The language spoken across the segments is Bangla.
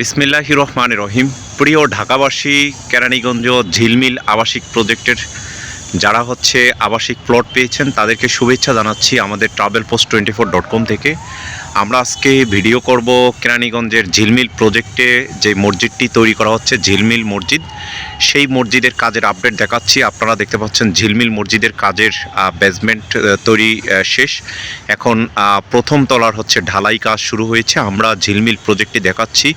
বিসমিল্লাহ রহমান রহিম। প্রিয় ঢাকাবাসী, কেরানীগঞ্জ ঝিলমিল আবাসিক প্রজেক্টের যারা হচ্ছে আবাসিক প্লট পেয়েছেন, তাদেরকে শুভেচ্ছা জানাচ্ছি আমাদের travel post twenty four dot com থেকে। আমরা আজকে ভিডিও করব কেরানীগঞ্জের ঝিলমিল প্রজেক্টে যে মসজিদটি তৈরি করা হচ্ছে, ঝিলমিল মসজিদ। সেই মসজিদের কাজের আপডেট দেখাচ্ছি। আপনারা দেখতে পাচ্ছেন ঝিলমিল মসজিদের কাজের বেসমেন্ট তৈরি শেষ। এখন প্রথম তলার হচ্ছে ঢালাই কাজ শুরু হয়েছে। আমরা ঝিলমিল প্রজেক্টটি দেখাচ্ছি।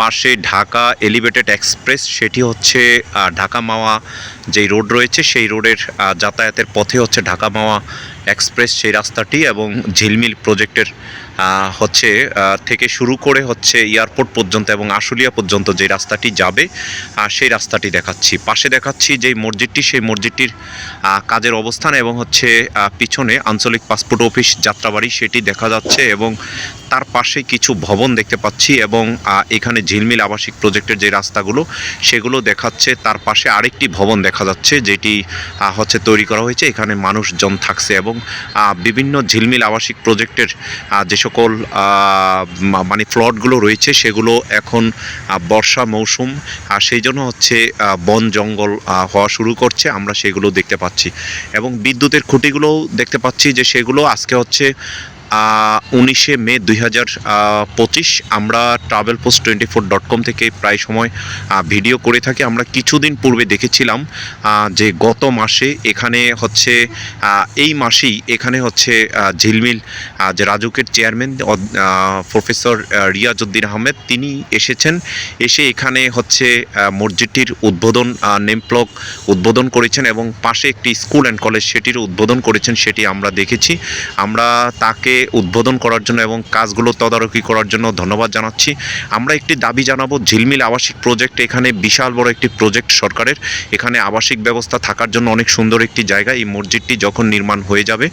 পাশে ঢাকা এলিভেটেড এক্সপ্রেস সেটি হচ্ছে ঢাকা মাওয়া যেই রোড রয়েছে, সেই রোডের যাতায়াতের পথে হচ্ছে ঢাকা মাওয়া এক্সপ্রেস সেই রাস্তাটি এবং ঝিলমিল প্রজেক্টের হচ্ছে থেকে শুরু করে হচ্ছে এয়ারপোর্ট পর্যন্ত এবং আশুলিয়া পর্যন্ত যে রাস্তাটি যাবে সেই রাস্তাটি দেখাচ্ছি। পাশে দেখাচ্ছি যেই মসজিদটি, সেই মসজিদটির কাজের অবস্থান এবং হচ্ছে পিছনে আঞ্চলিক পাসপোর্ট অফিস যাত্রাবাড়ি সেটি দেখা যাচ্ছে এবং তার পাশে কিছু ভবন দেখতে পাচ্ছি এবং এখানে ঝিলমিল আবাসিক প্রজেক্টের যে রাস্তাগুলো, সেগুলো দেখাচ্ছে। তার পাশে আরেকটি ভবন দেখা যাচ্ছে, যেটি হচ্ছে তৈরি করা হয়েছে। এখানে মানুষজন থাকছে এবং বিভিন্ন ঝিলমিল আবাসিক প্রজেক্টের যে সকল মানে প্লটগুলো রয়েছে, সেগুলো এখন বর্ষা মৌসুম। আর সেই জন্য হচ্ছে বন জঙ্গল হওয়া শুরু করছে। আমরা সেগুলো দেখতে পাচ্ছি। এবং বিদ্যুতের খুঁটিগুলোও দেখতে পাচ্ছি যে সেগুলো আজকে হচ্ছে উনিশে মে দুই হাজার পঁচিশ আমরা travel post twenty four dot com থেকে প্রায় সময় ভিডিও করে থাকি। আমরা কিছুদিন পূর্বে দেখেছিলাম যে গত মাসে এখানে হচ্ছে এই মাসেই এখানে হচ্ছে ঝিলমিল যে রাজুকের চেয়ারম্যান প্রফেসর আহ, রিয়াজউদ্দিন আহমেদ তিনি এসেছেন। এসে এখানে হচ্ছে মসজিদটির উদ্বোধন নেমপ্লক উদ্বোধন করেছেন এবং পাশে একটি স্কুল অ্যান্ড কলেজ সেটির উদ্বোধন করেছেন সেটি আমরা দেখেছি। আমরা তাকে উদ্বোধন করার জন্য এবং কাজগুলো তদারকি করার জন্য ধন্যবাদ জানাচ্ছি। আমরা একটি দাবি জানাব, ঝিলমিল আবাসিক প্রজেক্ট এখানে বিশাল বড় একটি প্রজেক্ট সরকারের। এখানে আবাসিক ব্যবস্থা থাকার জন্য অনেক সুন্দর একটি জায়গা। এই মসজিদটি যখন নির্মাণ হয়ে যাবে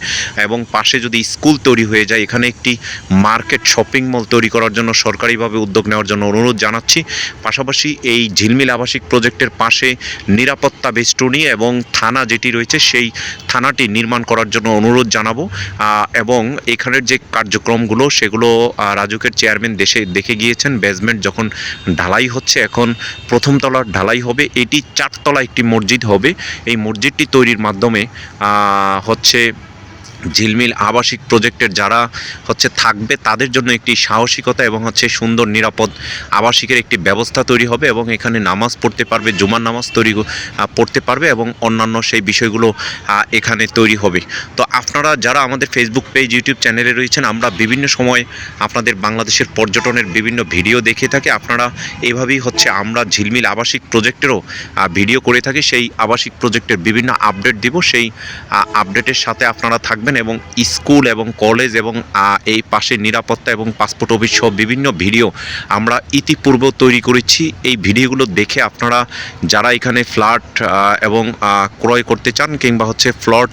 এবং পাশে যদি স্কুল তৈরি হয়ে যায়, এখানে একটি মার্কেট শপিং মল তৈরি করার জন্য সরকারিভাবে উদ্যোগ নেওয়ার জন্য অনুরোধ জানাচ্ছি। পাশাপাশি এই ঝিলমিল আবাসিক প্রজেক্টের পাশে নিরাপত্তা বেষ্টনী এবং থানা যেটি রয়েছে, সেই থানাটি নির্মাণ করার জন্য অনুরোধ জানাব। এবং এবং এখানের যে কার্যক্রমগুলো, সেগুলো রাজুকের চেয়ারম্যান দেশে দেখে গিয়েছেন। বেসমেন্ট যখন ঢালাই হচ্ছে, এখন প্রথম তলার ঢালাই হবে। এটি চারতলা একটি মসজিদ হবে। এই মসজিদটি তৈরির মাধ্যমে হচ্ছে ঝিলমিল আবাসিক প্রজেক্টের যারা হচ্ছে থাকবে, তাদের জন্য একটি সাহসিকতা এবং হচ্ছে সুন্দর, নিরাপদ আবাসিকের একটি ব্যবস্থা তৈরি হবে এবং এখানে নামাজ পড়তে পারবে, জুমার নামাজ তৈরি পড়তে পারবে এবং অন্যান্য সেই বিষয়গুলো এখানে তৈরি হবে। তো আপনারা যারা আমাদের ফেসবুক পেজ ইউটিউব চ্যানেলে রয়েছেন, আমরা বিভিন্ন সময় আপনাদের বাংলাদেশের পর্যটনের বিভিন্ন ভিডিও দেখে থাকি। আপনারা এভাবেই হচ্ছে আমরা ঝিলমিল আবাসিক প্রজেক্টেরও ভিডিও করে থাকি। সেই আবাসিক প্রজেক্টের বিভিন্ন আপডেট দিব। সেই আপডেটের সাথে আপনারা থাকবেন। এবং স্কুল এবং কলেজ এবং এই পাশে নিরাপত্তা এবং পাসপোর্ট অফিস সহ বিভিন্ন ভিডিও আমরা ইতিপূর্ব তৈরি করেছি। এই ভিডিওগুলো দেখে আপনারা যারা এখানে ফ্ল্যাট এবং ক্রয় করতে চান কিংবা হচ্ছে ফ্লট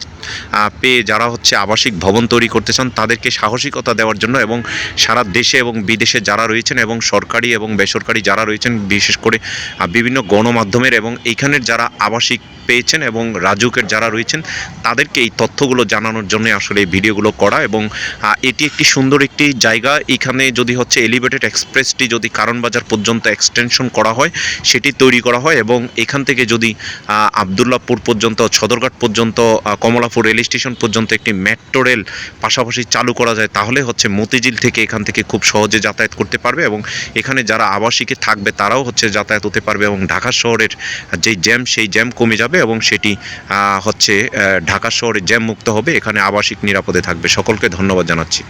পেয়ে যারা হচ্ছে আবাসিক ভবন তৈরি করতে চান তাদেরকে সাহসিকতা দেওয়ার জন্য এবং সারা দেশে এবং বিদেশে যারা রয়েছেন এবং সরকারি এবং বেসরকারি যারা রয়েছেন বিশেষ করে বিভিন্ন গণমাধ্যমের এবং এইখানের যারা আবাসিক পেয়েছেন এবং রাজুকের যারা রয়েছেন তাদেরকে এই তথ্যগুলো জানানোর জন্য আসলে এই ভিডিওগুলো করা এবং এটি একটি সুন্দর একটি জায়গা। এখানে যদি হচ্ছে এলিভেটেড এক্সপ্রেসটি যদি কারণবাজার পর্যন্ত এক্সটেনশন করা হয় সেটি তৈরি করা হয় এবং এখান থেকে যদি আবদুল্লাপুর পর্যন্ত সদরঘাট পর্যন্ত আহ, কমলাপুর রেল স্টেশন পর্যন্ত একটি মেট্রো রেল পাশাপাশি চালু করা যায়, তাহলে হচ্ছে মতিঝিল থেকে এখান থেকে খুব সহজে যাতায়াত করতে পারবে এবং এখানে যারা আবাসিকে থাকবে তারাও হচ্ছে যাতায়াত হতে পারবে এবং ঢাকা শহরের যেই জ্যাম, সেই জ্যাম কমে যাবে এবং সেটি হচ্ছে ঢাকা শহরে জ্যাম মুক্ত হবে, এখানে আবাসিক নিরাপদে থাকবে। সকলকে ধন্যবাদ জানাচ্ছি।